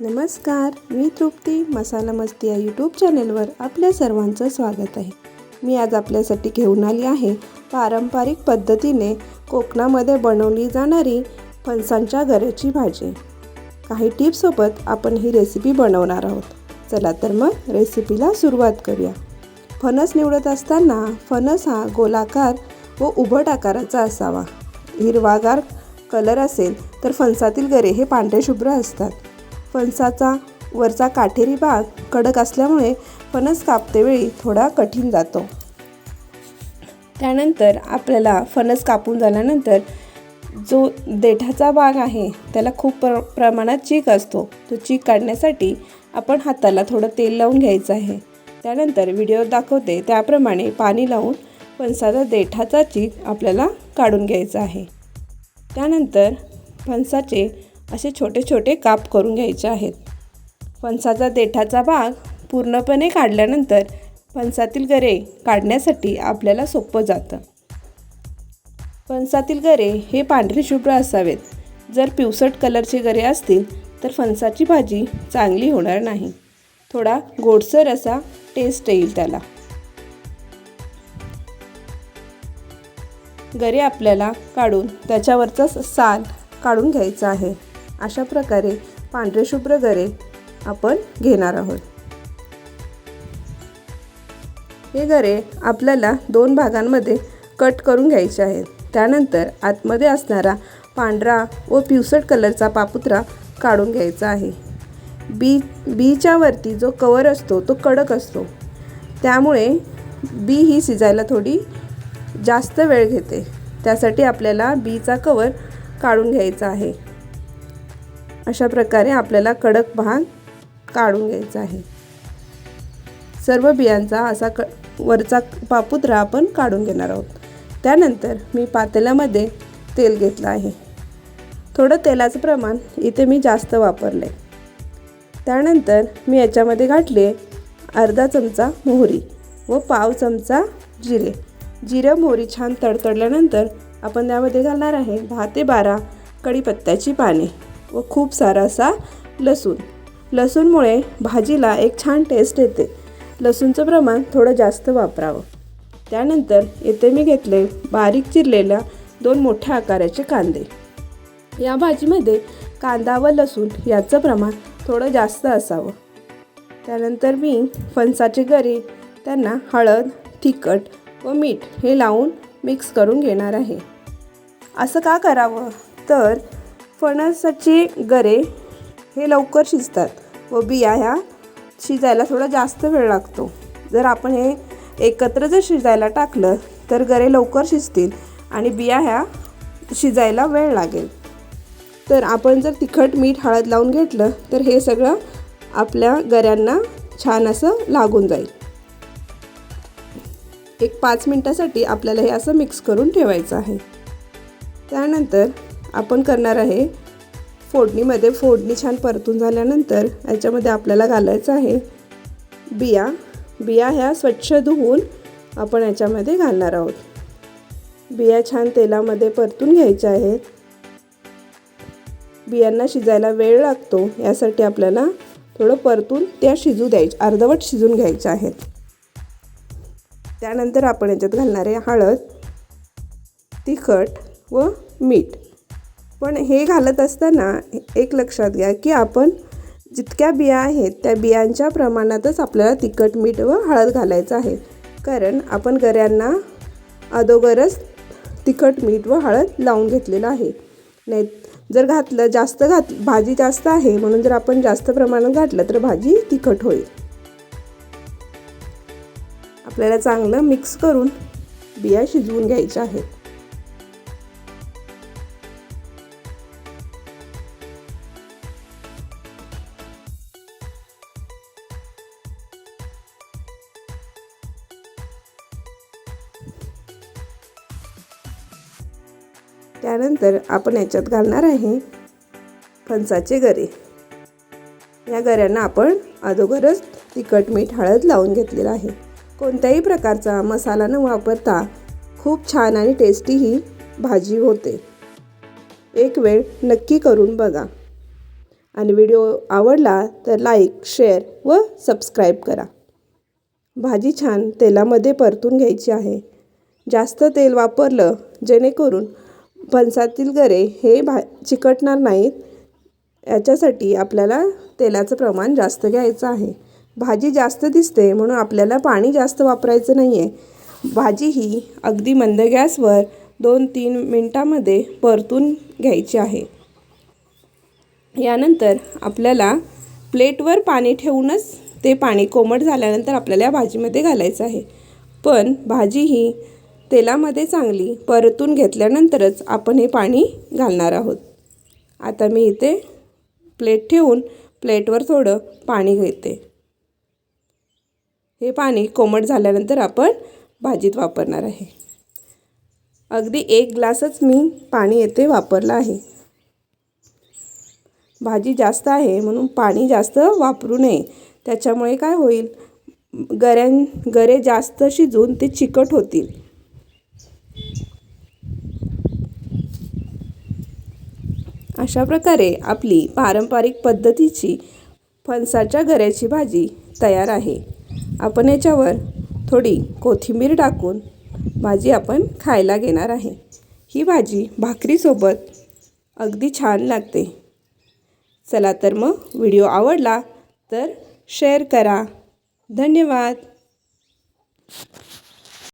नमस्कार मी तृप्ती मसाला मस्ती या यूट्यूब चॅनेलवर आपल्या सर्वांचं स्वागत आहे. मी आज आपल्यासाठी घेऊन आली आहे पारंपरिक पद्धतीने कोकणामध्ये बनवली जाणारी फणसांच्या गऱ्याची भाजी. काही टिप्ससोबत आपण ही रेसिपी बनवणार आहोत. चला तर मग रेसिपीला सुरुवात करूया. फणस निवडत असताना फणस हा गोलाकार व उभट आकाराचा असावा. हिरवागार कलर असेल तर फणसातील गरे हे पांढरे शुभ्र असतात. फणसाचा वरचा काठेरी भाग कडक असल्यामुळे फणस कापतेवेळी थोडा कठीण जातो. त्यानंतर आपल्याला फणस कापून झाल्यानंतर जो देठाचा भाग आहे त्याला खूप प्र प्रमाणात चीक असतो. तो चीक काढण्यासाठी आपण हाताला थोडं तेल लावून घ्यायचं आहे. त्यानंतर व्हिडिओ दाखवते. त्याप्रमाणे पाणी लावून फणसाचा देठाचा चीक आपल्याला काढून घ्यायचा आहे. त्यानंतर फणसाचे असे छोटे छोटे काप करून घ्यायचे आहेत. फणसाचा देठाचा भाग पूर्णपणे काढल्यानंतर फणसातील गरे काढण्यासाठी आपल्याला सोपं जातं. फणसातील गरे हे पांढरे शुभ्र असावेत. जर पिवसट कलरचे गरे असतील तर फणसाची भाजी चांगली होणार नाही. थोडा गोडसर असा टेस्ट येईल त्याला. गरे आपल्याला काढून त्याच्यावरचा साल काढून घ्यायचा आहे. अशा प्रकारे पांढरे शुभ्र गरे आपण घेणार आहोत. हे गरे आपल्याला दोन भागांमध्ये कट करून घ्यायचे आहेत. त्यानंतर आतमध्ये असणारा पांढरा व पिवसट कलरचा पापुत्रा काढून घ्यायचा आहे. बी बीच्या वरती जो कवर असतो तो कडक असतो. त्यामुळे बी ही शिजायला थोडी जास्त वेळ घेते. त्यासाठी आपल्याला बीचा कवर काढून घ्यायचा आहे. अशा प्रकारे आपल्याला कडक भाग काढून घ्यायचा आहे. सर्व बियांचा असा क वरचा पापुत्रा आपण काढून घेणार आहोत. त्यानंतर मी पातेल्यामध्ये तेल घेतलं आहे. थोडं तेलाचं प्रमाण इथे मी जास्त वापरलं आहे त्यानंतर मी याच्यामध्ये घातले अर्धा चमचा मोहरी व पाव चमचा जिरे. जिरं मोहरी छान तडतडल्यानंतर आपण त्यामध्ये घालणार आहे दहा ते बारा कढीपत्त्याची पाने. व खूप सारा असा लसूण. लसूणमुळे भाजीला एक छान टेस्ट येते. लसूणचं प्रमाण थोडं जास्त वापरावं. त्यानंतर येथे मी घेतले बारीक चिरलेल्या दोन मोठ्या आकाराचे कांदे. या भाजीमध्ये कांदा व लसूण याचं प्रमाण थोडं जास्त असावं. त्यानंतर मी फणसाचे गरी त्यांना हळद तिखट व मीठ हे लावून मिक्स करून घेणार आहे. असं का करावं? तर फणसाचे गरे हे लवकर शिजतात व बिया ह्या शिजायला थोडा जास्त वेळ लागतो. जर आपण हे एकत्र जर शिजायला टाकलं तर गरे लवकर शिजतील आणि बिया ह्या शिजायला वेळ लागेल. तर आपण जर तिखट मीठ हळद लावून घेतलं तर हे सगळं आपल्या गऱ्यांना छान असं लागून जाईल. एक पाच मिनटासाठी आपल्याला हे असं मिक्स करून ठेवायचं आहे. त्यानंतर आपण करणार आहे. फोडणीमध्ये फोडणी छान परतून झाल्यानंतर याच्यामध्ये आपल्याला घालायचं आहे. बिया बिया ह्या स्वच्छ धुवून आपण याच्यामध्ये घालणार आहोत. बिया छान तेलामध्ये परतून घ्यायच्या आहेत. बियांना शिजायला वेळ लागतो यासाठी आपल्याला थोडं परतून त्या शिजू द्यायच्या अर्धवट शिजून घ्यायच्या आहेत. त्यानंतर आपण याच्यात घालणारे हळद तिखट व मीठ. पण हे घालत असताना एक लक्षात घ्या की आपण जितक्या बिया आहेत त्या बियांच्या प्रमाणातच आपल्याला तिखट मीठ व हळद घालायचं आहे. कारण आपण गऱ्यांना अदोगरच तिखट मीठ व हळद लावून घेतलेलं आहे. नाही जर घातलं जास्त घात भाजी जास्त आहे म्हणून जर आपण जास्त प्रमाणात घातलं तर भाजी तिखट होईल. आपल्याला चांगलं मिक्स करून बिया शिजवून घ्यायच्या आहेत. त्यानंतर आपण याच्यात घालणार आहे फणसाचे गरे. या गऱ्यांना आपण अगोदरच तिखट मीठ हळद लावून घेतलेलं आहे. कोणत्याही प्रकारचा मसाला न वापरता खूप छान आणि टेस्टी ही भाजी होते. एक वेळ नक्की करून बघा. आणि व्हिडिओ आवडला तर लाईक शेअर व सबस्क्राईब करा. भाजी छान तेलामध्ये परतून घ्यायची आहे. जास्त तेल वापरलं जेणेकरून फणसातील गरे हे भा चिकटणार नाहीत. याच्यासाठी आपल्याला तेलाचं प्रमाण जास्त घ्यायचं आहे. भाजी जास्त दिसते म्हणून आपल्याला पाणी जास्त वापरायचं नाही आहे भाजी ही अगदी मंद गॅसवर दोन तीन मिनटामध्ये परतून घ्यायची आहे. यानंतर आपल्याला प्लेटवर पाणी ठेवूनच ते पाणी कोमट झाल्यानंतर आपल्याला या भाजीमध्ये घालायचं आहे. पण भाजी ही तेलामध्ये चांगली परतून घेतल्यानंतरच आपण हे पाणी घालणार आहोत. आता मी इथे प्लेट ठेवून प्लेटवर थोडं पाणी घेते. हे पाणी कोमट झाल्यानंतर आपण भाजीत वापरणार आहे. अगदी एक ग्लासच मी पाणी येथे वापरलं आहे. भाजी जास्त आहे म्हणून पाणी जास्त वापरू नये. त्याच्यामुळे काय होईल? गऱ्यां गरे जास्त शिजून ते चिकट होतील. अशा प्रकारे आपली पारंपरिक पद्धतीची फणसाच्या गऱ्याची भाजी तयार आहे. आपण याच्यावर थोडी कोथिंबीर टाकून भाजी आपण खायला घेणार आहे. ही भाजी भाकरीसोबत अगदी छान लागते. चला तर मग व्हिडिओ आवडला तर शेअर करा. धन्यवाद.